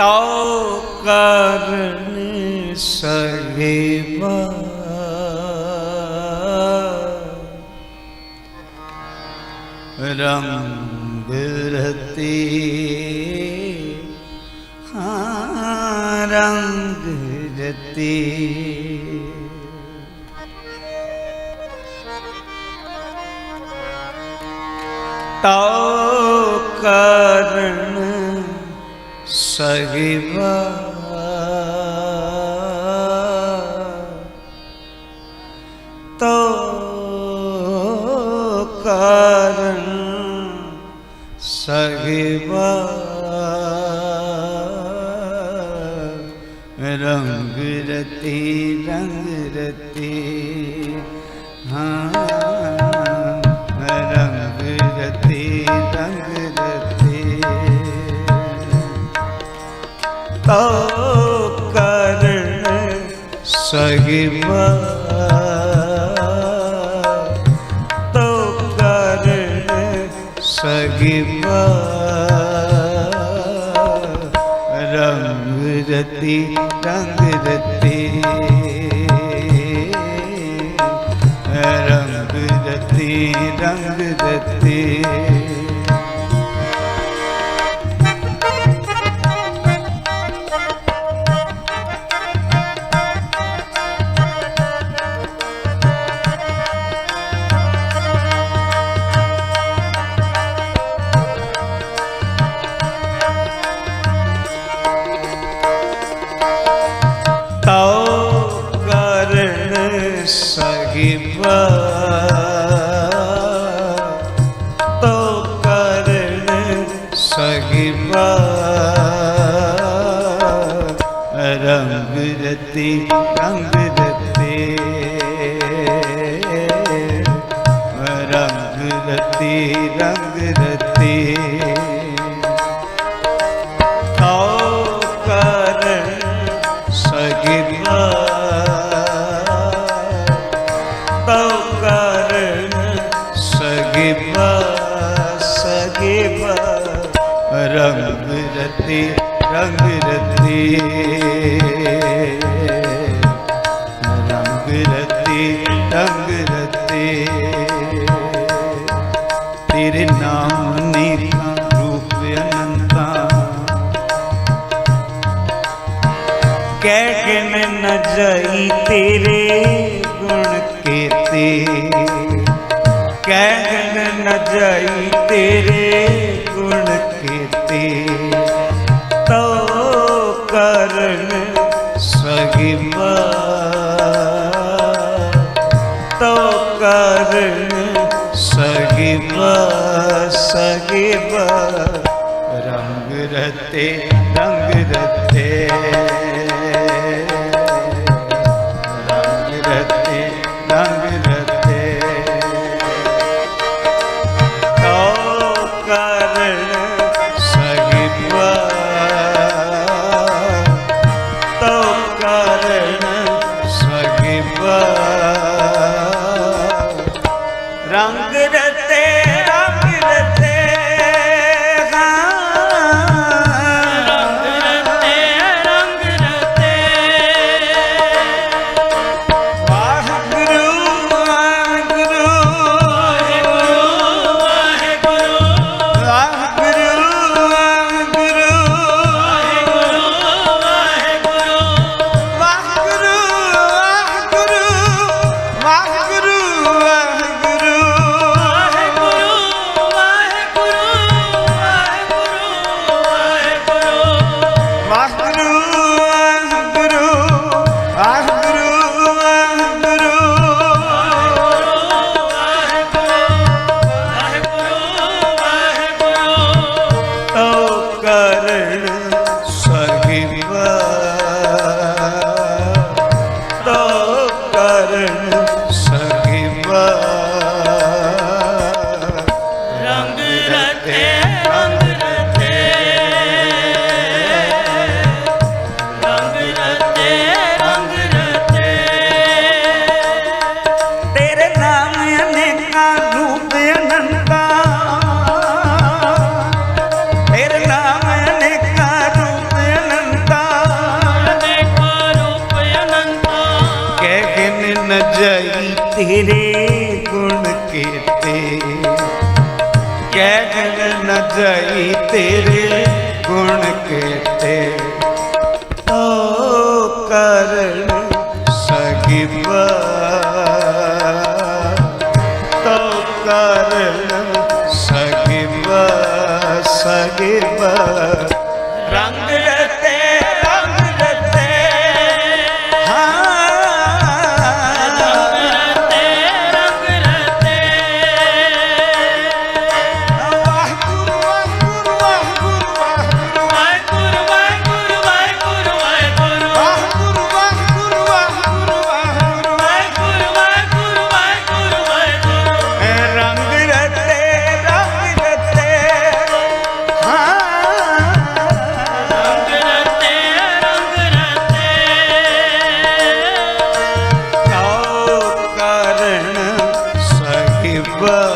તાઓ કરણ સહેવા રંગ રતી હા રંગ ਸਹਿਵਾ। ਤੋ ਕਾ ਸਹਿਬਾ ਤੋ ਕਰਨ ਸਹਿਬਾ ਰੰਗ ਰਤੀ ਰੰਗ ਰਤੀ। ਰੰਗ ਰਤੀ ਰੰਗ ਰਤੀ। Hakim ਸਹਿਬਾ ਸਹਿਬਾ ਰੰਗ ਰਤੀ ਰੰਗ ਰਤੀ ਰੰਗ ਰਤੀ ਰੰਗ ਰਤੀ ਤੇਰੇ ਨਾਮ ਨੀਕਾਂ ਰੂਪ ਅਨੰਤਾ ਕਹਿ ਕੇ ਨ ਜਾਈ ਤੇਰੇ ਨ ਜਾਈ ਤੇਰੇ ਗੁਣ ਕੀਤੇ। ਤੋ ਕਰਨ ਸਹਿਬਾ ਤੋ ਕਰਨ ਸਹਿਬਾ ਸਹਿਬਾ ਰੰਗ ਰਤੇ ਰੰਗ ਰਤੇ। ਅਨੰਤ ਅਨੰਤਾ ਤੇਰੇ ਨਾਮ ਅਨੇਕਾ ਰੂਪ ਅਨੰਤਾ ਅਨੇਕਾ ਜਾਈ ਤੇਰੇ ਗੁਣ ਕੀਤੇ। ਕਹਿ ਗਿਨ ਤੇਰੇ But.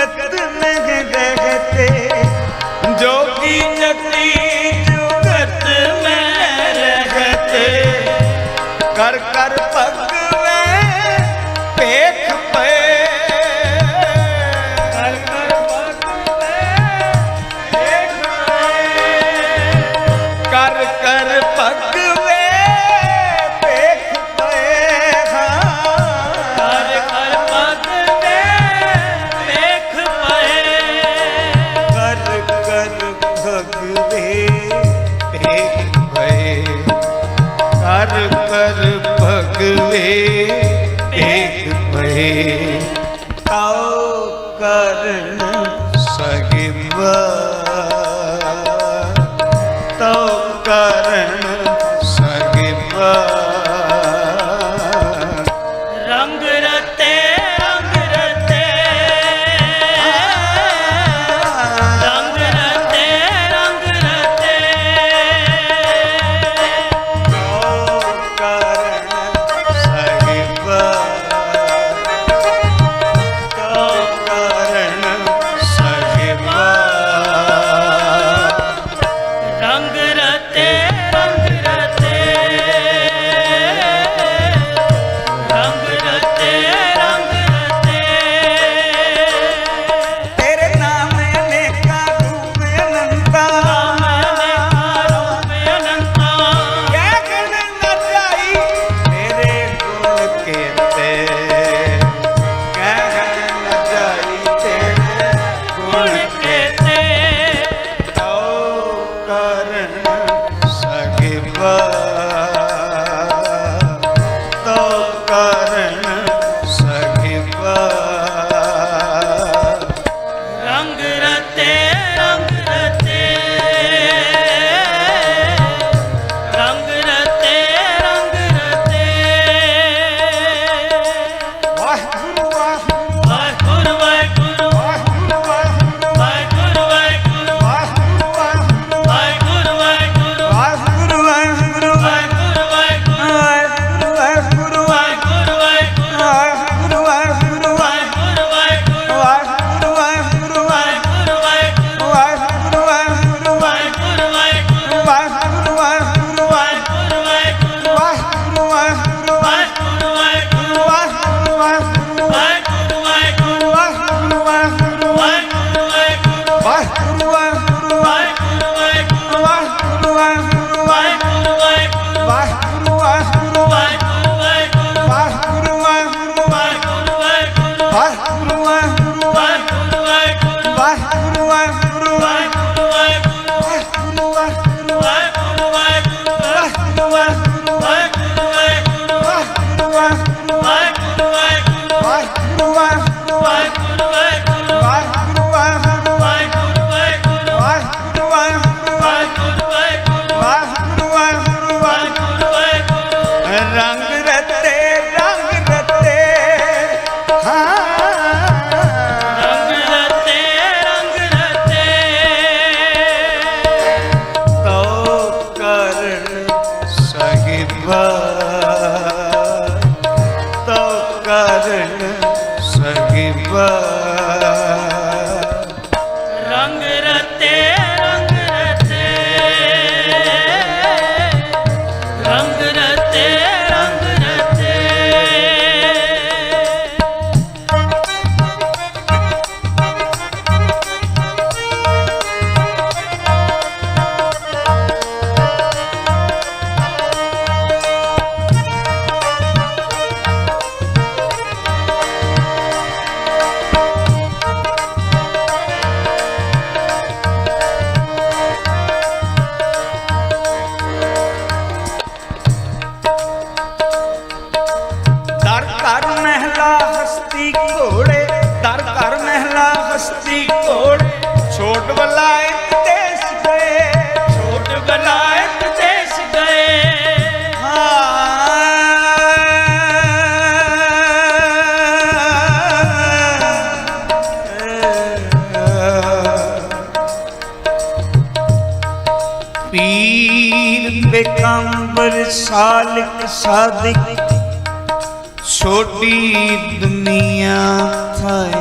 जुगत में रहते जोगी जति जुगत लागले ਸਾਲਿਕ ਸਾਦਿਕ ਛੋਟੀ ਦੁਨੀਆ ਥਾਏ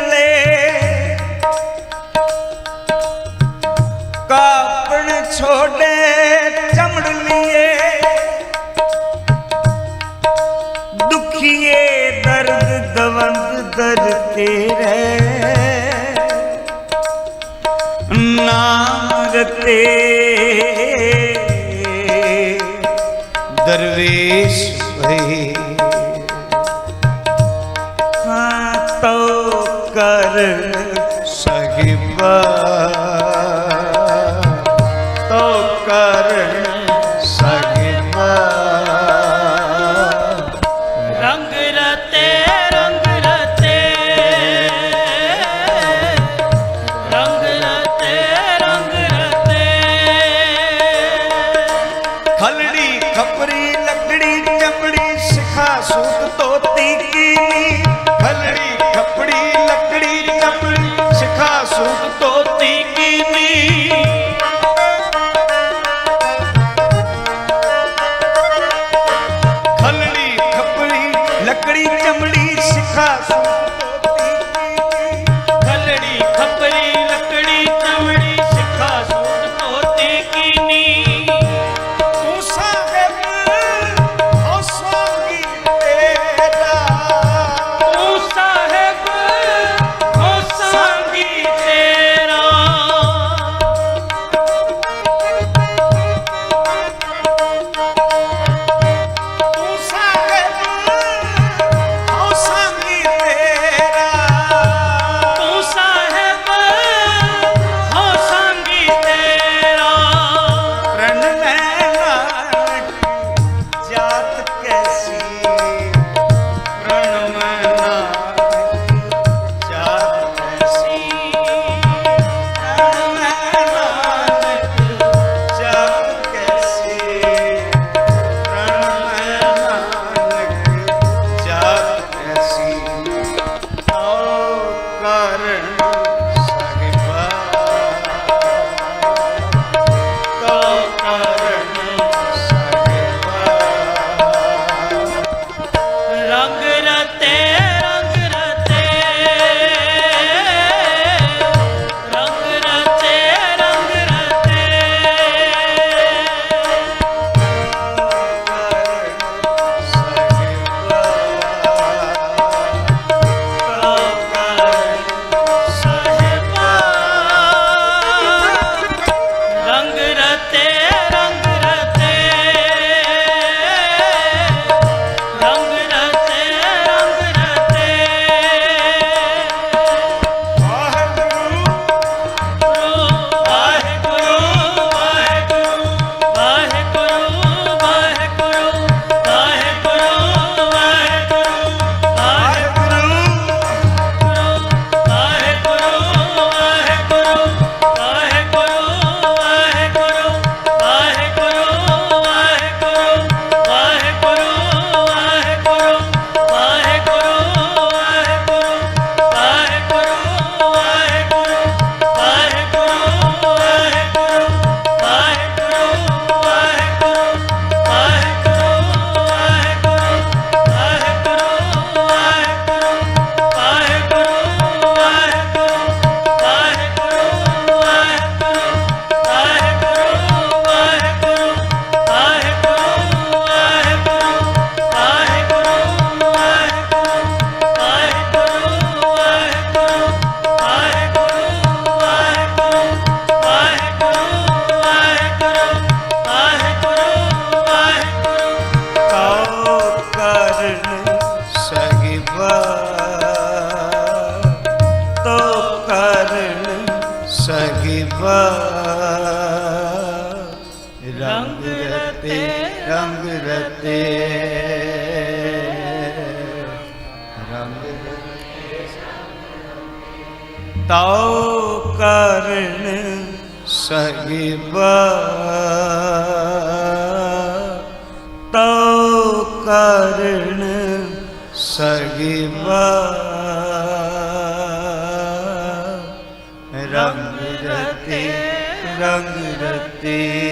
ਲੈ ਕਾਪਣ ਛੋੜੇ ਚਮੜ ਦੁਖੀਏ ਦਰਦ ਦਵੰਦ ਦਰ ਤੇਰੇ ਨਾਮ ਰਤੇ ਰੰਗ ਰਤੇ ਰੰਗ ਰਤੇ ਰੰਗ ਰਤੇ ਤਾਉ ਕਰਨ ਸਹਿਬਾ ਤਾਉ ਕਰਨ ਸਹਿਬਾ ਰੰਗ ਰਤੇ ਰੰਗ ਰਤੇ